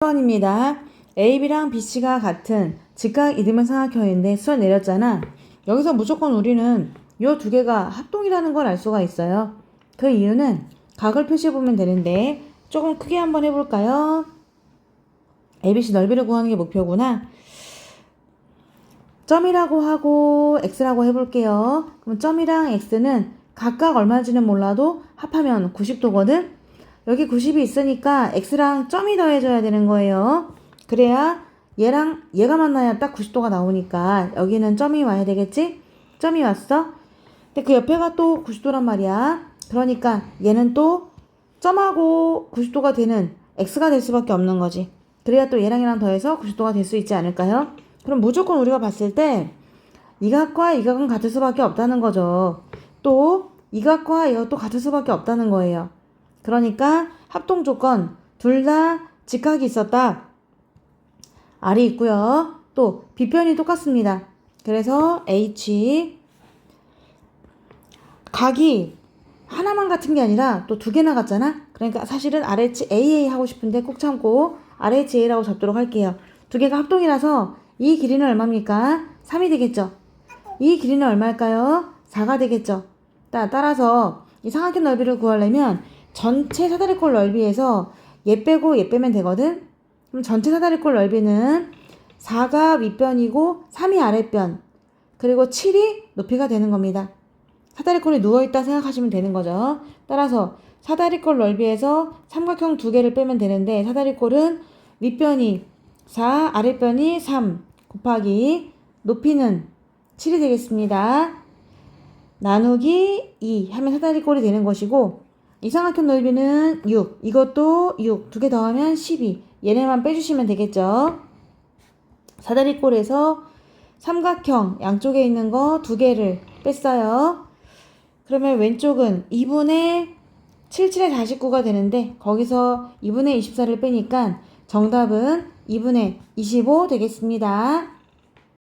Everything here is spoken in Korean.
1번입니다. AB랑 BC가 같은 직각 이등변 삼각형인데 수를 내렸잖아. 여기서 무조건 우리는 이두 개가 합동이라는 걸 알 수가 있어요. 그 이유는 각을 표시해 보면 되는데 조금 크게 한번 해볼까요? ABC 넓이를 구하는 게 목표구나. 점이라고 하고 x라고 해볼게요. 그럼 점이랑 x는 각각 얼마인지는 몰라도 합하면 90도거든? 여기 90이 있으니까 x랑 점이 더해져야 되는 거예요. 그래야 얘랑 얘가 만나야 딱 90도가 나오니까 여기는 점이 와야 되겠지? 점이 왔어? 근데 그 옆에가 또 90도란 말이야. 그러니까 얘는 또 점하고 90도가 되는 x가 될 수밖에 없는 거지. 그래야 또 얘랑 얘랑 더해서 90도가 될 수 있지 않을까요? 그럼 무조건 우리가 봤을 때 이 각과 이 각은 같을 수밖에 없다는 거죠. 또 이 각과 이것도 같을 수밖에 없다는 거예요. 그러니까 합동 조건 둘 다 직각이 있었다. R이 있고요. 또 B편이 똑같습니다. 그래서 H 각이 하나만 같은 게 아니라 또 두 개나 같잖아. 그러니까 사실은 RHAA 하고 싶은데 꼭 참고 RHA라고 잡도록 할게요. 두 개가 합동이라서 이 길이는 얼마입니까? 3이 되겠죠. 이 길이는 얼마일까요? 4가 되겠죠. 따, 따라서 이 삼각형 넓이를 구하려면 전체 사다리꼴 넓이에서 얘 빼고 얘 빼면 되거든. 그럼 전체 사다리꼴 넓이는 4가 윗변이고 3이 아랫변 그리고 7이 높이가 되는 겁니다. 사다리꼴이 누워있다 생각하시면 되는 거죠. 따라서 사다리꼴 넓이에서 삼각형 두 개를 빼면 되는데 사다리꼴은 윗변이 4, 아랫변이 3 곱하기 높이는 7이 되겠습니다. 나누기 2 하면 사다리꼴이 되는 것이고 이 삼각형 넓이는 6 이것도 6 두 개 더하면 12 얘네만 빼주시면 되겠죠. 사다리꼴에서 삼각형 양쪽에 있는 거 두 개를 뺐어요. 그러면 왼쪽은 2분의 77의 49가 되는데 거기서 2분의 24를 빼니까 정답은 2분의 25 되겠습니다.